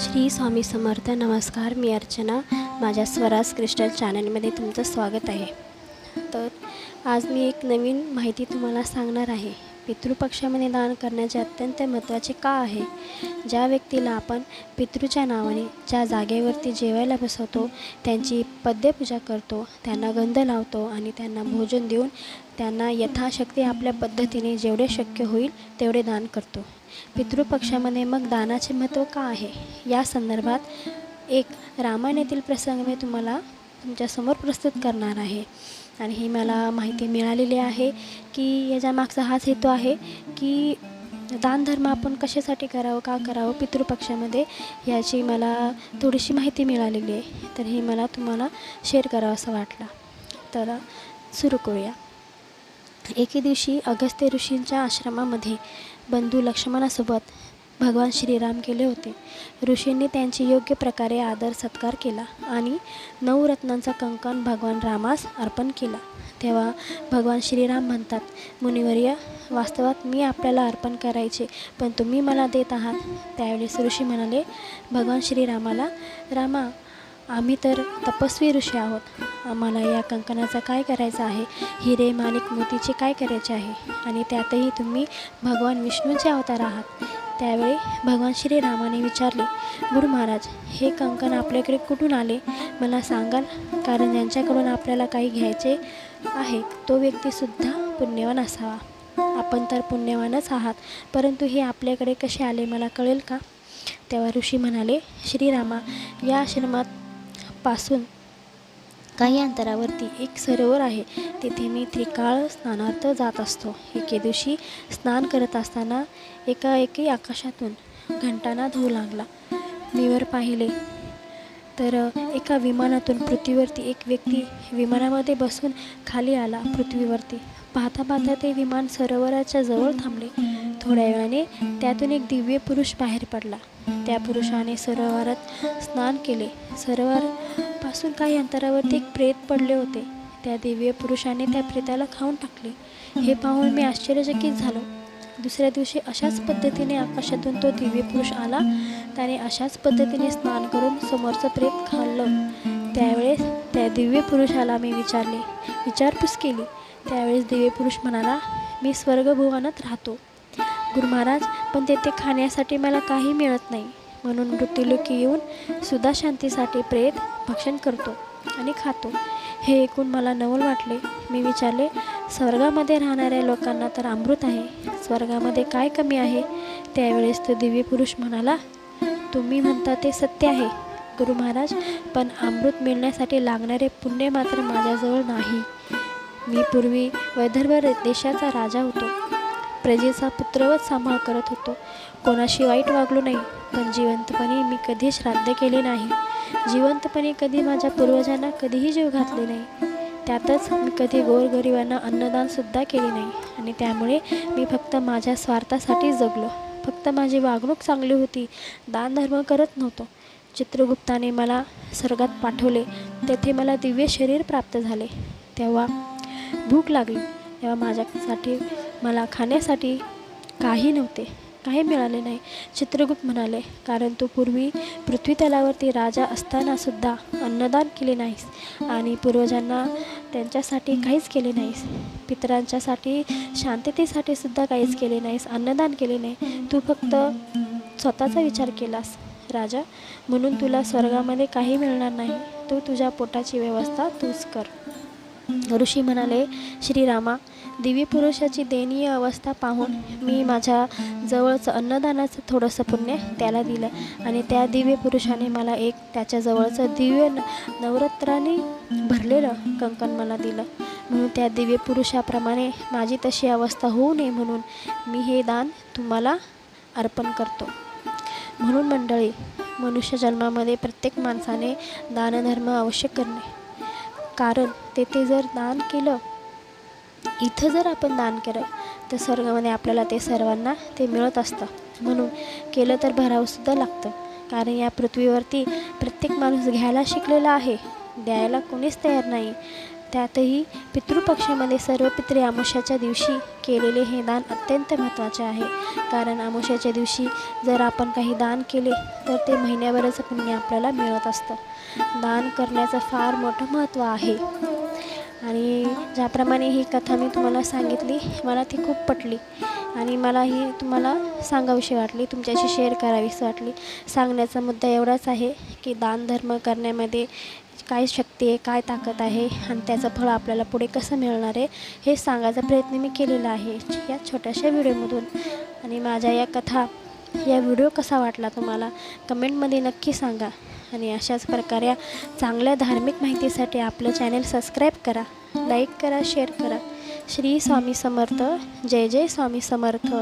श्री स्वामी समर्थ नमस्कार मी अर्चना. माझ्या स्वराज क्रिस्टल चॅनलमध्ये तुमचं स्वागत आहे. तर आज मी एक नवीन माहिती तुम्हाला सांगणार आहे. पितृपक्षामध्ये दान करण्याचे अत्यंत महत्त्वाचे का आहे? ज्या व्यक्तीला आपण पितृच्या नावाने ज्या जागेवरती जेवायला बसवतो त्यांची पद्यपूजा करतो त्यांना गंध लावतो आणि त्यांना भोजन देऊन त्यांना यथाशक्ती आपल्या पद्धतीने जेवढे शक्य होईल तेवढे दान करतो. पितृपक्षामध्ये मग दानाचे महत्त्व का आहे? या संदर्भात एक रामायणातील प्रसंग मी तुम्हाला तुमच्यासमोर प्रस्तुत करणार आहे. आणि ही मला माहिती मिळालेली आहे की याच्या मागचा हाच हेतू आहे की दानधर्म आपण कशासाठी करावं का करावं पितृपक्षामध्ये याची मला थोडीशी माहिती मिळालेली आहे. तर ही मला तुम्हाला शेअर करावं असं वाटलं. तर सुरू करूया. एके दिवशी अगस्त्य ऋषींच्या आश्रमामध्ये बंधू लक्ष्मणासोबत भगवान श्रीराम गेले होते. ऋषींनी त्यांची योग्य प्रकारे आदर सत्कार केला आणि नऊ रत्नांचा कंकण भगवान रामास अर्पण केला. तेव्हा भगवान श्रीराम म्हणतात मुनिवर्य वास्तवात मी आपल्याला अर्पण करायचे पण तुम्ही मला देत आहात. त्यावेळेस ऋषी म्हणाले भगवान श्रीरामाला रामा आम्ही तर तपस्वी ऋषी आहोत. आम्हाला या कंकणाचं काय करायचं आहे? हिरे माणिक मोतीचे काय करायचे आहे? आणि त्यातही तुम्ही भगवान विष्णूचे अवतार आहात. त्यावेळी भगवान श्रीरामाने विचारले गुरु महाराज हे कंकण आपल्याकडे कुठून आले? मला सांगाल? कारण ज्यांच्याकडून आपल्याला काही घ्यायचे आहे. तो व्यक्तीसुद्धा पुण्यवान असावा. आपण तर पुण्यवानच आहात. परंतु हे आपल्याकडे कसे आले? मला कळेल का? तेव्हा ऋषी म्हणाले श्रीरामा या आश्रमात पासून. काही अंतरावरती एक सरोवर आहे. तिथे मी त्रिकाळ स्नानार्थ जात असतो. एके दिवशी स्नान करत असताना एकाएकी आकाशातून घंटाना होऊ लागला. मी वर पाहिले तर एका विमानातून पृथ्वीवरती एक व्यक्ती विमानामध्ये बसून खाली आला. पृथ्वीवरती पाहता पाहता ते विमान सरोवराच्या जवळ थांबले. थोड्या वेळाने त्यातून एक दिव्य पुरुष बाहेर पडला. त्या पुरुषाने सरोवरात स्नान केले. सरोवरापासून काही अंतरावरती एक प्रेत पडले होते. त्या दिव्य पुरुषाने त्या प्रेताला खाऊन टाकले. हे पाहून मी आश्चर्यचकित झालो. दुसऱ्या दिवशी अशाच पद्धतीने आकाशातून तो दिव्य पुरुष आला. त्याने अशाच पद्धतीने स्नान करून समोरचं प्रेत खाल्लं. त्यावेळेस त्या दिव्य पुरुषाला मी विचारले विचारपूस केली. त्यावेळेस दिव्य पुरुष म्हणाला मी स्वर्गभुवनात राहतो. गुरु महाराज पण तेथे खाण्यासाठी मला काही मिळत नाही. म्हणून मृत्यूलोकी येऊन सुद्धा शांतीसाठी प्रेत भक्षण करतो आणि खातो. हे ऐकून मला नवल वाटले. मी विचारले स्वर्गामध्ये राहणाऱ्या लोकांना तर अमृत आहे. स्वर्गामध्ये काय कमी आहे? त्यावेळेस तो दिव्य पुरुष म्हणाला तुम्ही म्हणता ते सत्य आहे गुरु महाराज पण अमृत मिळण्यासाठी लागणारे पुण्य मात्र माझ्याजवळ नाही. मी पूर्वी वैदर्भ देशाचा राजा होतो. प्रजेचा पुत्रवत सांभाळ करत होतो. कोणाशी वाईट वागलो नाही पण जिवंतपणे मी कधी श्राद्ध केले नाही. जिवंतपणे कधी माझ्या पूर्वजांना कधीही जीव घातले नाही. त्यातच मी कधी गोरगरिबांना अन्नदानसुद्धा केले नाही. आणि त्यामुळे मी फक्त माझ्या स्वार्थासाठी जगलो. फक्त माझी वागणूक चांगली होती. दानधर्म करत नव्हतो. चित्रगुप्ताने मला स्वर्गात पाठवले. तेथे मला दिव्य शरीर प्राप्त झाले. तेव्हा भूक लागली. तेव्हा माझ्यासाठी मला खाण्यासाठी काही नव्हते काही मिळाले नाही. चित्रगुप्त म्हणाले कारण तू पूर्वी पृथ्वीतलावरती राजा असतानासुद्धा अन्नदान केले नाहीस आणि पूर्वजांना त्यांच्यासाठी काहीच केले नाहीस. पितरांच्यासाठी शांततेसाठी सुद्धा काहीच केले नाहीस अन्नदान केले नाही. तू फक्त स्वतःचा विचार केलास राजा. म्हणून तुला स्वर्गामध्ये काही मिळणार नाही. तू तुझ्या पोटाची व्यवस्था तूच कर. ऋषी म्हणाले श्रीरामा दिव्य पुरुषाची दयनीय अवस्था पाहून मी माझ्या जवळचं अन्नदानाचं थोडंसं पुण्य त्याला दिलं आणि त्या दिव्य पुरुषाने मला एक त्याच्याजवळचं दिव्य न नवरत्राने भरलेलं कंकण मला दिलं. म्हणून त्या दिव्य पुरुषाप्रमाणे माझी तशी अवस्था होऊ नये म्हणून मी हे दान तुम्हाला अर्पण करतो. म्हणून मंडळी मनुष्य जन्मामध्ये प्रत्येक माणसाने दानधर्म आवश्यक करणे. कारण तेथे जर दान केलं इथं जर आपण दान केलं तर स्वर्गामध्ये आपल्याला ते सर्वांना ते मिळत असतं. म्हणून केलं तर भरावंसुद्धा लागतं. कारण या पृथ्वीवरती प्रत्येक माणूस घ्यायला शिकलेला आहे. द्यायला कोणीच तयार नाही. त्यातही पितृपक्षामध्ये सर्व पितृ आमुष्याच्या दिवशी केलेले हे दान अत्यंत महत्त्वाचे आहे. कारण आमुष्याच्या दिवशी जर आपण काही दान केले तर ते महिन्याभराचं पुण्य आपल्याला मिळत असतं. दान करण्याचं फार मोठं महत्त्व आहे. आणि ज्याप्रमाणे ही कथा मी तुम्हाला सांगितली मला ती खूप पटली. आणि मला ही तुम्हाला सांगावीशी वाटली तुमच्याशी शेअर करावीशी वाटली. सांगण्याचा मुद्दा एवढाच आहे की दानधर्म करण्यामध्ये काय शक्ती आहे काय ताकद आहे आणि त्याचं फळ आपल्याला पुढे कसं मिळणार आहे हे सांगायचा प्रयत्न मी केलेला आहे या छोट्याशा व्हिडिओमधून. आणि माझ्या या कथा या व्हिडिओ कसा वाटला तुम्हाला कमेंटमध्ये नक्की सांगा. आणि अशाच प्रकारे चांगल्या धार्मिक माहितीसाठी आपलं चॅनल सबस्क्राईब करा लाईक करा शेअर करा. श्री स्वामी समर्थ जय जय स्वामी समर्थ.